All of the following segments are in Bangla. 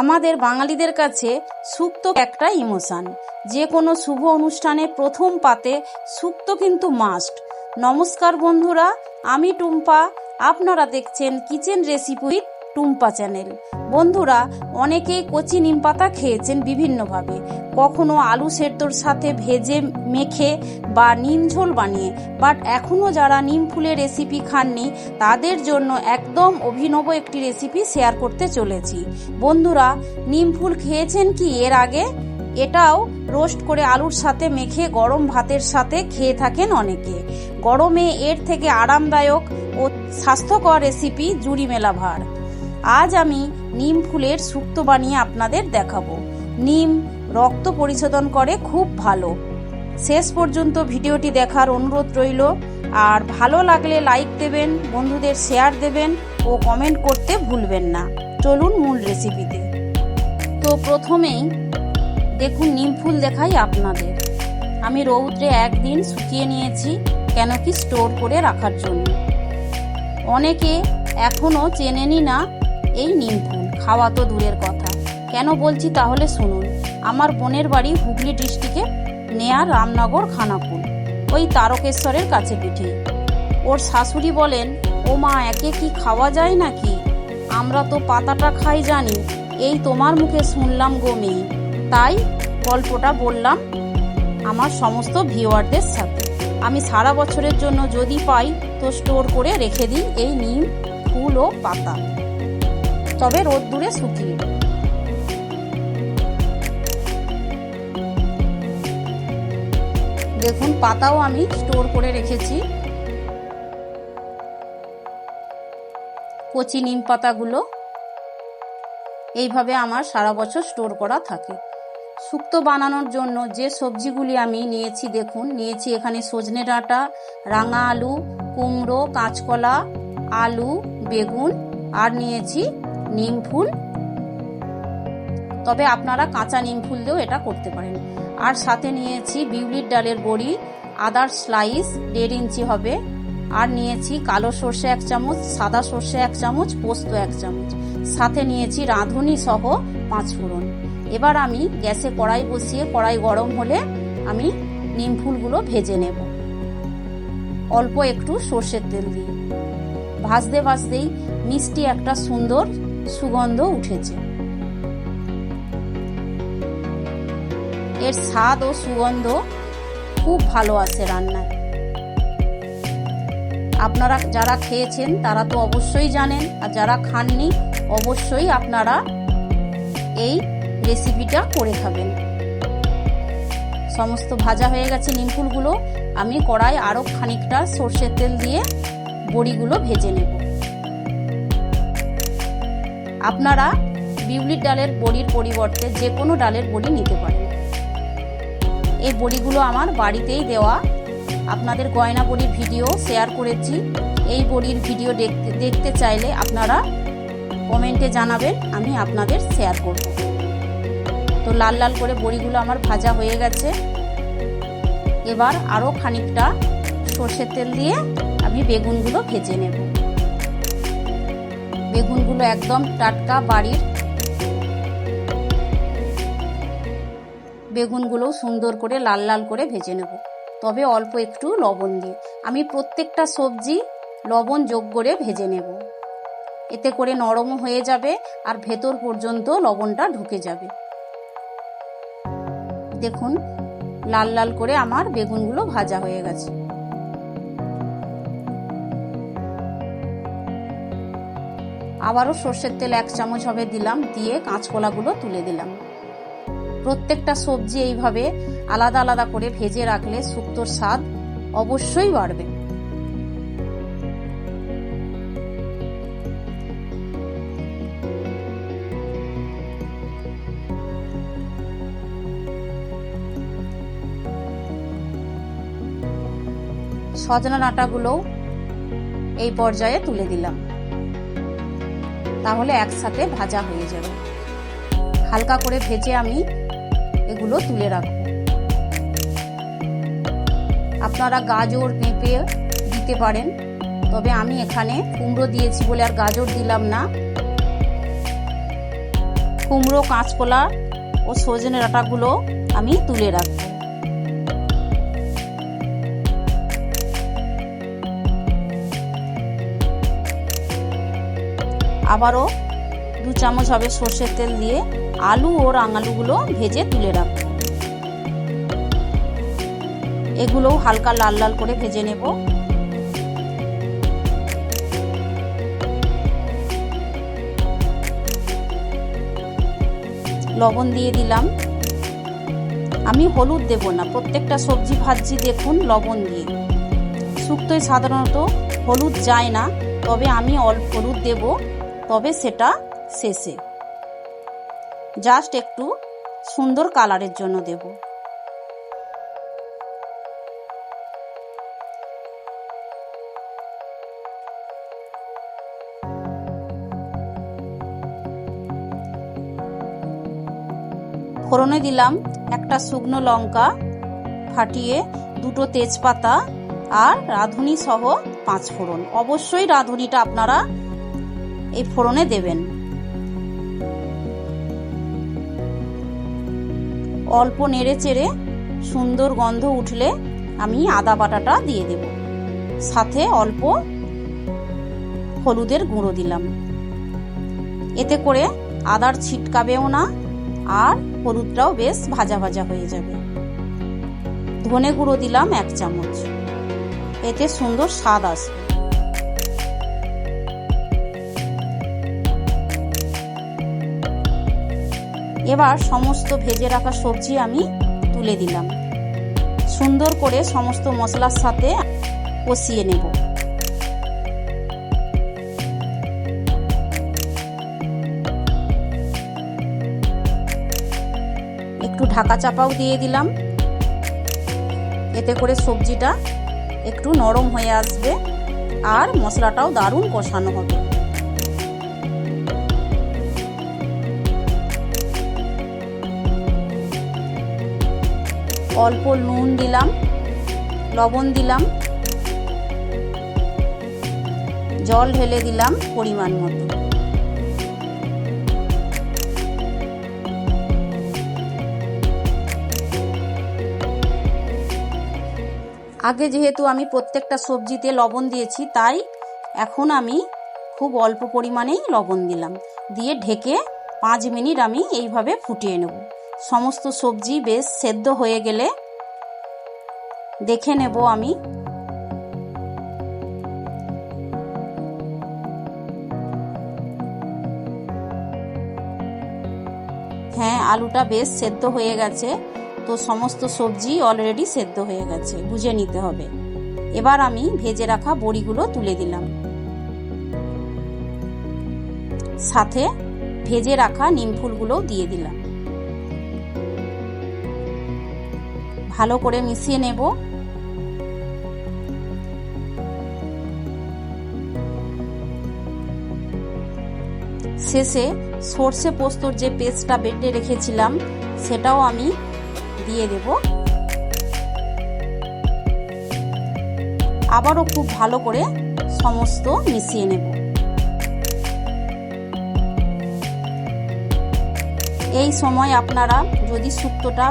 আমাদের বাঙালিদের কাছে সুক্ত একটা ইমোশান। যে কোনো শুভ অনুষ্ঠানে প্রথম পাতে সুক্ত কিন্তু মাস্ট নমস্কার বন্ধুরা, আমি টুম্পা। আপনারা দেখছেন কিচেন রেসিপি টুম্পা চ্যানেল। বন্ধুরা, অনেকেই কচি নিম পাতা খেয়েছেন বিভিন্নভাবে। কখনো আলু সেদ্ধর সাথে ভেজে মেখে বা নিম ঝোল বানিয়ে, বাট এখনও যারা নিম ফুলের রেসিপি খাননি, তাদের জন্য একদম অভিনব একটি রেসিপি শেয়ার করতে চলেছি। বন্ধুরা, নিম ফুল খেয়েছেন কি এর আগে? এটাও রোস্ট করে আলুর সাথে মেখে গরম ভাতের সাথে খেয়ে থাকেন অনেকে। গরমে এর থেকে আরামদায়ক ও স্বাস্থ্যকর রেসিপি জুড়ি মেলা ভার আজ আমি নিম ফুলের শুক্তো বানিয়ে আপনাদের দেখাবো। নিম রক্ত পরিশোধন করে খুব ভালো। শেষ পর্যন্ত ভিডিওটি দেখার অনুরোধ রইল। আর ভালো লাগলে লাইক দেবেন, বন্ধুদের শেয়ার দেবেন ও কমেন্ট করতে ভুলবেন না। চলুন মূল রেসিপিতে। তো প্রথমেই দেখুন নিম ফুল দেখাই আপনাদের। আমি রৌদ্রে একদিন শুকিয়ে নিয়েছি, কেন কি স্টোর করে রাখার জন্য। অনেকে এখনও চেনেনি না এই নিম ফুল খাওয়া তো দূরের কথা। কেন বলছি তাহলে শুনুন, আমার বোনের বাড়ি হুগলি ডিস্ট্রিক্টে নেয়া রামনগর খানাকুল, ওই তারকেশ্বরের কাছে পিঠে। ওর শাশুড়ি বলেন, ও মা, একে কি খাওয়া যায় নাকি? আমরা তো পাতাটা খাই জানি, এই তোমার মুখে শুনলাম গো মেয়ে। তাই গল্পটা বললাম আমার সমস্ত ভিওয়ারদের সাথে। আমি সারা বছরের জন্য যদি পাই, তো স্টোর করে রেখে দিই এই নিম ফুল ও পাতা। তবে রোদ্দুরে শুকিয়ে। দেখুন, পাতাও আমি স্টোর করে রেখেছি। কচি নিম পাতাগুলো এইভাবে আমার সারা বছর স্টোর করা থাকে। শুক্তো বানানোর জন্য যে সবজিগুলি আমি নিয়েছি, দেখুন, নিয়েছি এখানে সজনে ডাঁটা, রাঙা আলু, কুমড়ো, কাঁচকলা, আলু, বেগুন, আর নিয়েছি নিম ফুল তবে আপনারা কাঁচা নিম ফুল দিয়েও এটা করতে পারেন। আর সাথে নিয়েছি বিউলির ডালের বড়ি, আদার স্লাইস, দেড় ইঞ্চি হবে। আর নিয়েছি কালো সর্ষে এক চামচ, সাদা সর্ষে এক চামচ, পোস্ত এক চামচ। সাথে নিয়েছি রাঁধুনি সহ পাঁচ ফোড়ন। এবার আমি গ্যাসে কড়াই বসিয়ে, কড়াই গরম হলে আমি নিম ফুলগুলো ভেজে নেব। অল্প একটু সর্ষের তেল দিয়ে। ভাজতে ভাজতেই মিষ্টি একটা সুন্দর সুগন্ধ উঠেছে। এর স্বাদ ও সুগন্ধ খুব ভালো আসে রান্নায়। আপনারা যারা খেয়েছেন, তারা তো অবশ্যই জানেন, আর যারা খাননি, অবশ্যই আপনারা এই রেসিপিটা করে খাবেন। সমস্ত ভাজা হয়ে গেছে নিমফুলগুলো। আমি কড়াই আরও খানিকটা সর্ষের তেল দিয়ে বড়িগুলো ভেজে নেব। আপনারা বিউলির ডালের বড়ির পরিবর্তে যে কোনো ডালের বড়ি নিতে পারেন। এই বড়িগুলো আমার বাড়িতেই দেওয়া। আপনাদের গয়না বড়ির ভিডিও শেয়ার করেছি। এই বড়ির ভিডিও দেখতে দেখতে চাইলে আপনারা কমেন্টে জানাবেন, আমি আপনাদের শেয়ার করব। তো লাল লাল করে বড়িগুলো আমার ভাজা হয়ে গেছে। এবার আরও খানিকটা সর্ষের তেল দিয়ে আমি বেগুনগুলো ভেজে নেব। বেগুনগুলো একদম টাটকা বাড়ির। বেগুনগুলো সুন্দর করে লাল লাল করে ভেজে নেব। তবে অল্প একটু লবণ দিয়ে। আমি প্রত্যেকটা সবজি লবণ যোগ করে ভেজে নেব। এতে করে নরমও হয়ে যাবে আর ভেতর পর্যন্ত লবণটা ঢুকে যাবে। দেখুন, লাল লাল করে আমার বেগুনগুলো ভাজা হয়ে গেছে। আবারও সর্ষের তেল এক চামচ হবে দিলাম, দিয়ে কাঁচকলাগুলো তুলে দিলাম। প্রত্যেকটা সবজি এইভাবে আলাদা আলাদা করে ভেজে রাখলে শুক্তোর স্বাদ অবশ্যই বাড়বে। সজনা ডাঁটাগুলোও এই পর্যায়ে তুলে দিলাম। তাহলে একসাথে ভাজা হয়ে যাবে। হালকা করে ভেজে আমি এগুলো তুলে রাখব। আপনারা গাজর, পেঁপে দিতে পারেন, তবে আমি এখানে কুমড়ো দিয়েছি বলে আর গাজর দিলাম না। কুমড়ো, কাঁচকলা ও সজনে ডাঁটাগুলো আমি তুলে রাখব। আবারও দু চামচ হবে সর্ষের তেল দিয়ে আলু ও রাঙালুগুলো ভেজে তুলে রাখব এগুলোও হালকা লাল লাল করে ভেজে নেব। লবণ দিয়ে দিলাম। আমি হলুদ দেব না, প্রত্যেকটা সবজি ভাজি দেখুন লবণ দিয়ে। শুক্তোয় সাধারণত হলুদ যায় না, তবে আমি অল্প হলুদ দেব। তবে সেটা শেষে। জাস্ট একটু সুন্দর কালারের জন্য দেব। ফোড়নে দিলাম একটা শুকনো লঙ্কা, ফাটিয়ে দুটো তেজপাতা আর রাঁধুনি সহ পাঁচ ফোড়ন। অবশ্যই রাঁধুনিটা আপনারা এই ফোড়নে দেবেন। অল্প নেড়ে চেড়ে সুন্দর গন্ধ উঠলে আমি আদা বাটাটা দিয়ে দেব। সাথে অল্প হলুদের গুঁড়ো দিলাম। এতে করে আদার ছিটকাবেও না আর হলুদটাও বেশ ভাজা ভাজা হয়ে যাবে। ধনে গুঁড়ো দিলাম এক চামচ। এতে সুন্দর স্বাদ আসবে। এবার সমস্ত ভেজে রাখা সবজি আমি তুলে দিলাম। সুন্দর করে সমস্ত মশলার সাথে কষিয়ে নেব। একটু ঢাকা চাপাও দিয়ে দিলাম। এতে করে সবজিটা একটু নরম হয়ে আসবে আর মশলাটাও দারুণ কষানো হবে। অল্প নুন দিলাম, লবণ দিলাম, জল ঢেলে দিলাম পরিমাণ মতো। আগে যেহেতু আমি প্রত্যেকটা সবজিতে লবণ দিয়েছি, তাই এখন আমি খুব অল্প পরিমাণেই লবণ দিলাম। দিয়ে ঢেকে পাঁচ মিনিট আমি এইভাবে ফুটিয়ে নেব। সমস্ত সবজি বেশ সেদ্ধ হয়ে গেলে দেখে নেব আমি। হ্যাঁ আলুটা বেশ সেদ্ধ হয়ে গেছে। তো সমস্ত সবজি অলরেডি সেদ্ধ হয়ে গেছে, বুঝে নিতে হবে। এবার আমি ভেজে রাখা বড়িগুলো তুলে দিলাম। সাথে ভেজে রাখা নিম ফুলগুলোও দিয়ে দিলাম। ভালো করে মিশিয়ে নেব। শেষে সর্ষে পোস্তর যে পেস্টটা বেটে রেখেছিলাম, সেটাও আমি দিয়ে দেব। আবারও খুব ভালো করে সমস্ত মিশিয়ে নেব। এই সময় আপনারা যদি শুক্তোটা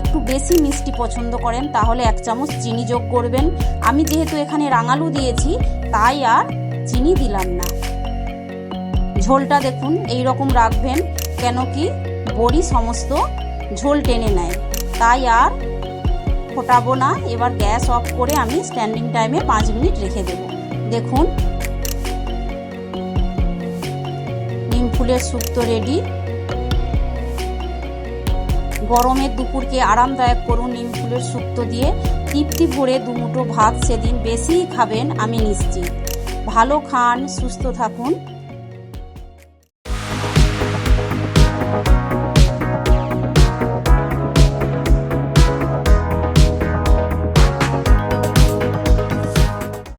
একটু বেশি মিষ্টি পছন্দ করেন, তাহলে এক চামচ চিনি যোগ করবেন। আমি যেহেতু এখানে রাঙালু দিয়েছি, তাই আর চিনি দিলাম না। ঝোলটা দেখুন এই রকম রাখবেন কেন কি বড়ি সমস্ত ঝোল টেনে নেয়। তাই আর ফোটাবো না, এবার গ্যাস অফ করে আমি স্ট্যান্ডিং টাইমে পাঁচ মিনিট রেখে দেব। দেখুন, নিম ফুলের শুক্তো রেডি গরমের দুপুরকে আরামদায়ক করুন নিম ফুলের শুক্তো দিয়ে। তৃপ্তি ভরে দুমুটো ভাত সেদিন বেশিই খাবেন, আমি নিশ্চিত। ভালো খান, সুস্থ থাকুন।